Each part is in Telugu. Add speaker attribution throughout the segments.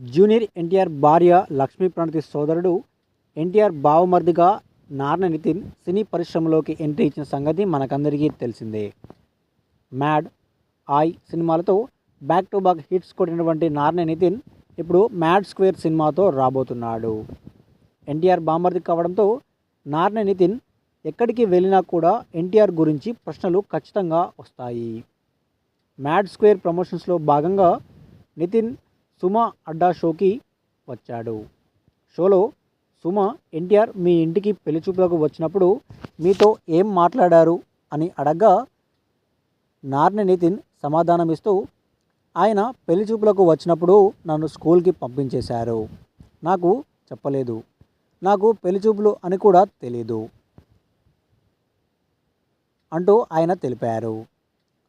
Speaker 1: జూనియర్ ఎన్టీఆర్ భార్య లక్ష్మీ ప్రణతి సోదరుడు ఎన్టీఆర్ బావమర్దిగా నారణ నితిన్ సినీ పరిశ్రమలోకి ఎంట్రీ ఇచ్చిన సంగతి మనకందరికీ తెలిసిందే. మ్యాడ్ ఆయ్ సినిమాలతో బ్యాక్ టు బ్యాక్ హిట్స్ కొట్టినటువంటి నారణ నితిన్ ఇప్పుడు మ్యాడ్ స్క్వేర్ సినిమాతో రాబోతున్నాడు. ఎన్టీఆర్ బామర్ది కావడంతో నారణ నితిన్ ఎక్కడికి వెళ్ళినా కూడా ఎన్టీఆర్ గురించి ప్రశ్నలు ఖచ్చితంగా వస్తాయి. మ్యాడ్ స్క్వేర్ ప్రమోషన్స్లో భాగంగా నితిన్ సుమ అడ్డా షోకి వచ్చాడు. షోలో సుమ ఎన్టీఆర్ మీ ఇంటికి పెళ్ళి చూపులకు వచ్చినప్పుడు మీతో ఏం మాట్లాడారు అని అడగ్గా నార్ని నితిన్ సమాధానమిస్తూ ఆయన పెళ్ళి చూపులకు వచ్చినప్పుడు నన్ను స్కూల్కి పంపించేశారు. నాకు చెప్పలేదు. నాకు పెళ్ళి చూపులు అని కూడా తెలీదు అంటూ ఆయన తెలిపారు.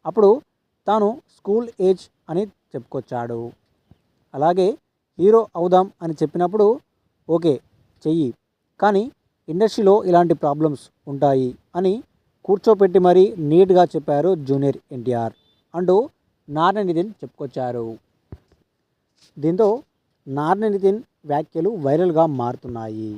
Speaker 1: అప్పుడు తాను స్కూల్ ఏజ్ అని చెప్పుకొచ్చాడు. అలాగే హీరో అవుదాం అని చెప్పినప్పుడు ఓకే చెయ్యి. కానీ ఇండస్ట్రీలో ఇలాంటి ప్రాబ్లమ్స్ ఉంటాయి అని కూర్చోపెట్టి మరీ నీట్గా చెప్పారు జూనియర్ ఎన్టీఆర్ అంటూ నార్న నితిన్ చెప్పుకొచ్చారు. దీంతో నార్న నితిన్ వ్యాఖ్యలు వైరల్గా మారుతున్నాయి.